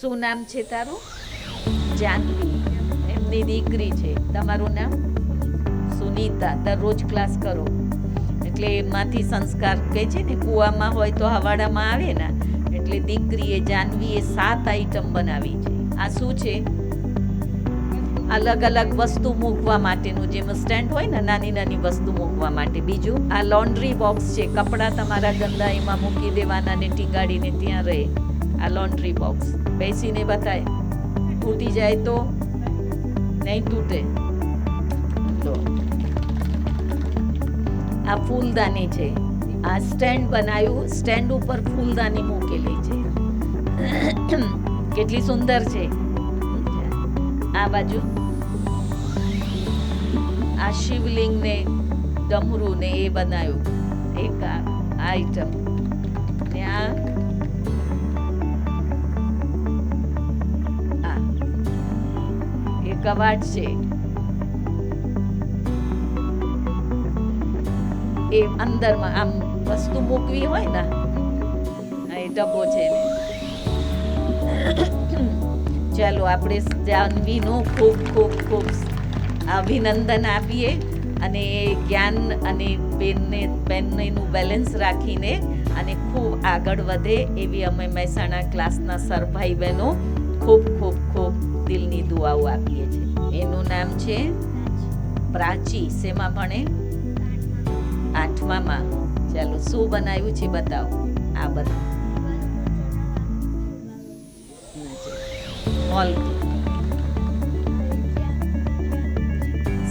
શું નામ છે તારું? જાનવી. એમની દીકરી છે. તમારું નામ? સુનીતા. દરરોજ ક્લાસ કરો. એટલે એમાંથી સંસ્કાર કહે છે ને, કૂવામાં હોય તો હવાડામાં આવે ને, એટલે દીકરીએ, જાનવીએ સાત આઈટમ બનાવી છે. આ શું છે? અલગ અલગ વસ્તુ મૂકવા માટેનું. જેમ સ્ટેન્ડ હોય ને, નાની નાની વસ્તુ મૂકવા માટે. બીજું, આ લોન્ડ્રી બોક્સ છે. કપડાં તમારા ગંદા એમાં મૂકી દેવાના ને ટીગાડીને ત્યાં રહે. આ લોન્ડ્રી બોક્સ બેસીને બતાય. તૂટી જાય તો નહીં તૂટે. આ ફૂલદાની છે. આ સ્ટેન્ડ બનાવ્યું, સ્ટેન્ડ ઉપર ફૂલદાની મૂકેલી છે. કેટલી સુંદર છે. આ બાજુ. આ શિવલિંગને, ડમરુને એ બનાવ્યું. એક આ આઈટમ કવાટ છે. એ અંદરમાં આમ વસ્તુ મૂકવી હોય ને એ ડબ્બો છે ચાલો, આપણે જાનવીનું ખૂબ ખૂબ ખૂબ અભિનંદન આપીએ અને જ્ઞાન અને બેનને બેનનું બેલેન્સ રાખીને અને ખૂબ આગળ વધે એવી અમે મહેસાણા ક્લાસના સર ભાઈ બહેનો ખૂબ ખૂબ ખૂબ દિલની દુઆઓ આપીએ છીએ. એનું નામ છે પ્રાચી, શેમાં ભણે આઠમામાં. ચાલો, શું બનાવ્યું છે બતાવો. આ બધું. મોલ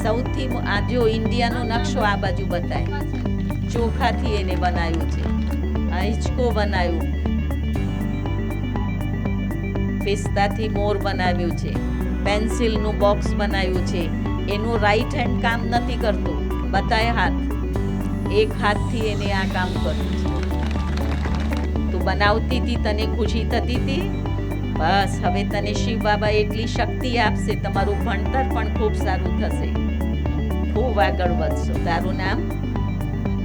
સૌથી આ જો ઇન્ડિયાનો નકશો આ બાજુ બતાય. ચોખાથી એને બનાવ્યું છે. આ હિંચકો બનાવ્યું. પિસ્તાથી મોર બનાવ્યું છે. પેન્સિલનું બોક્સ બનાવ્યું છે. એનું રાઈટ હેન્ડ કામ નથી કરતું. બતાય હાથ. એક હાથથી એને આ કામ કર્યું છે. તું બનાવતી હતી તને ખુશી થતી હતી બસ, હવે તને શિવ બાબા એટલી શક્તિ આપશે, તમારું ભણતર પણ ખૂબ સારું થશે. ખૂબ આગળ વધશો. તારું નામ?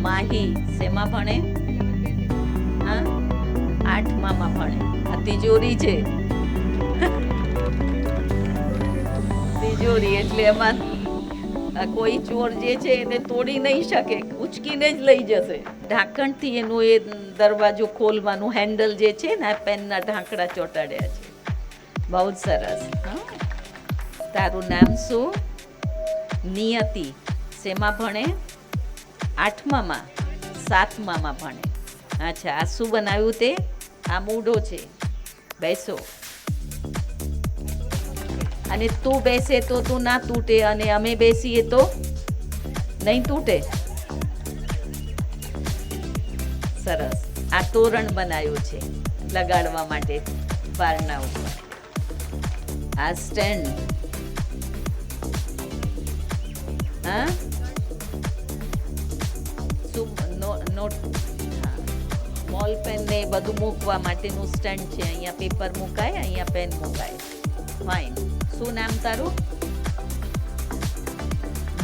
માહી. શેમાં ભણે? હા? આઠમામાં ભણે. આ તિજોરી છે. તિજોરી એટલે એમાં કોઈ ચોર જે છે એને તોડી નહીં શકે, ઉચકીને જ લઈ જશે. ઢાંકણથી એનું એ દરવાજો ખોલવાનું હેન્ડલ જે છે ને, આ પેનના ઢાંકડા ચોંટાડ્યા છે. બહુ જ સરસ? તારું નામ શું? નિયતિ. શેમાં ભણે? આઠમામાં. સાતમામાં ભણે. અચ્છા, આ શું બનાવ્યું તે? આ મૂઢો છે. બેસો. અને તું બેસે તો તું ના તૂટે અને અમે બેસીએ તો નહીં તૂટે. સરસ. આ તોરણ બનાવ્યું છે લગાડવા માટે બારણા ઉપર. આ સ્ટેન્ડ. હા? બોલ પેન ને બધું મૂકવા માટેનું સ્ટેન્ડ છે. અહીંયા પેપર મુકાય, અહીંયા પેન મુકાય. ફાઇન શું નામ તારું?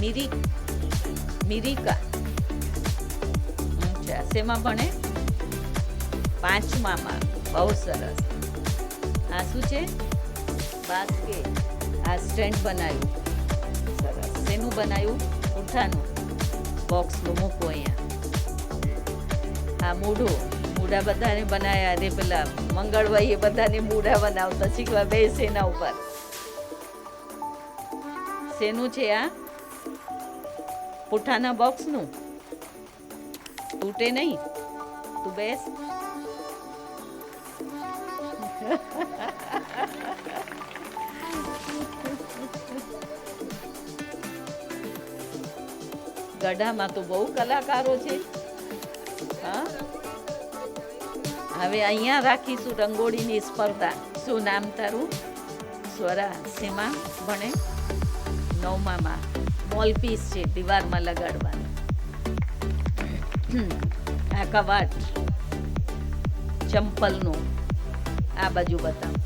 મિરી મિરિકા. અચ્છા, શેમાં ભણે? પાંચમામાં. બહુ સરસ. આ શું છે? બાસ્કેટ. આ સ્ટેન્ડ બનાવ્યું. સરસ. શેનું બનાવ્યું? ઉઠાનું બોક્સનું મૂકો અહીંયા. આ મૂઢું. મૂઢા બધાને બનાવ્યા અને પેલા મંગળવાઈએ બધાને મૂઢા બનાવતા શીખવા બેસે એના ઉપર. શેનું છે આ? પુઠાના બોક્સનું? તૂટે નહીં. તું બેસ. ગઢામાં તો બહુ કલાકારો છે. હા? હવે અહીંયા રાખીશું રંગોળીની સ્પર્ધા. શું નામ તારું? સ્વરા. સીમા ભણે? નવમામાં વોલપીસ છે, દીવારમાં લગાડવાનું. આ કવાટ, ચંપલનું, આ બાજુ બતાવું.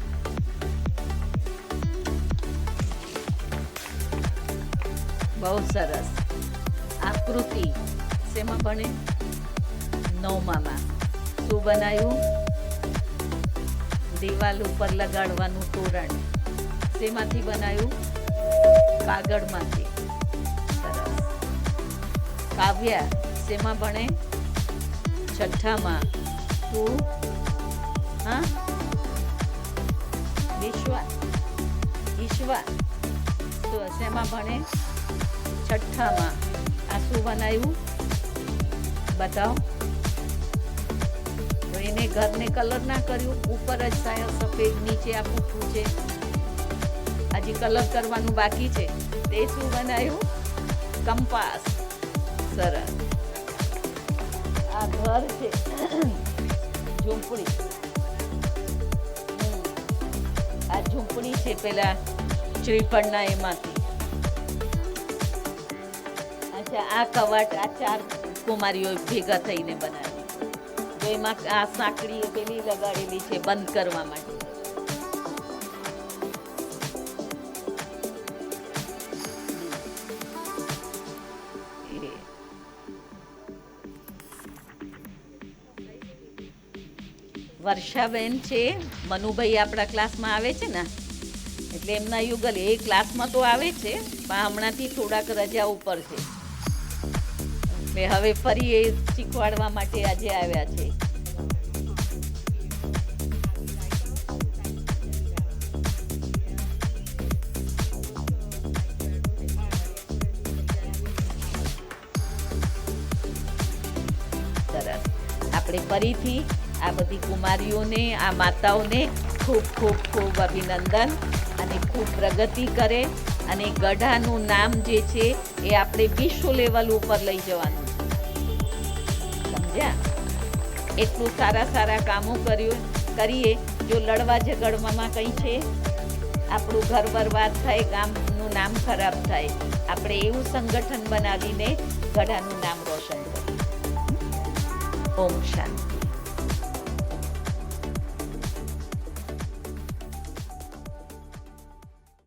બહુ સરસ. આકૃતિ, શેમાં ભણે? નવમામાં. શું બનાવ્યું દિવાલ ઉપર લગાડવાનું તોરણ. શેમાંથી બનાવ્યું કાગળમાંથી. સરસ. કાવ્યા, શેમાં ભણે? છઠ્ઠામાં. તું? હા? વિશ્વા. ઈશ્વા તો શેમાં ભણે? છઠ્ઠામાં. આ શું બનાવ્યું બતાવો. તો એને ઘરને કલર ના કર્યું. ઉપર જ સફેદ, નીચે આ પૂઠું છે. હજી કલર કરવાનું બાકી છે. તે શું બનાવ્યું કંપાસ. સરસ. આ ઘર છે. ઝૂંપડી. આ ઝૂંપડી છે પેલા શ્રીફળના એમાંથી. અચ્છા, આ કવાટ, આ ચાર કુમારીઓ ભેગા થઈને બનાવી. તો એમાં આ સાંકડી પેલી લગાડેલી છે બંધ કરવા માટે. વર્ષાબેન છે, મનુભાઈ આપણા ક્લાસમાં આવે છે ને, એટલે એમના યુગલ, એ ક્લાસમાં તો આવે છે, પણ હમણાંથી થોડાક રજા ઉપર છે. એટલે હવે ફરી એ શીખવાડવા માટે આજે આવ્યા છે. આપણે ફરીથી આ બધી કુમારીઓને, આ માતાઓને ખૂબ ખૂબ ખૂબ અભિનંદન અને ખૂબ પ્રગતિ કરે અને ગઢાનું નામ જે છે એ આપણે વિશ્વ લેવલ ઉપર લઈ જવાનું સમજ્યા? એટલું સારા સારા કામો કર્યું, કરીએ. જો લડવા ઝઘડવામાં કંઈ છે? આપણું ઘર બરબાદ થાય, ગામનું નામ ખરાબ થાય. આપણે એવું સંગઠન બનાવીને ગઢાનું નામ રોશન કરીએ. ઓમ શાંતિ.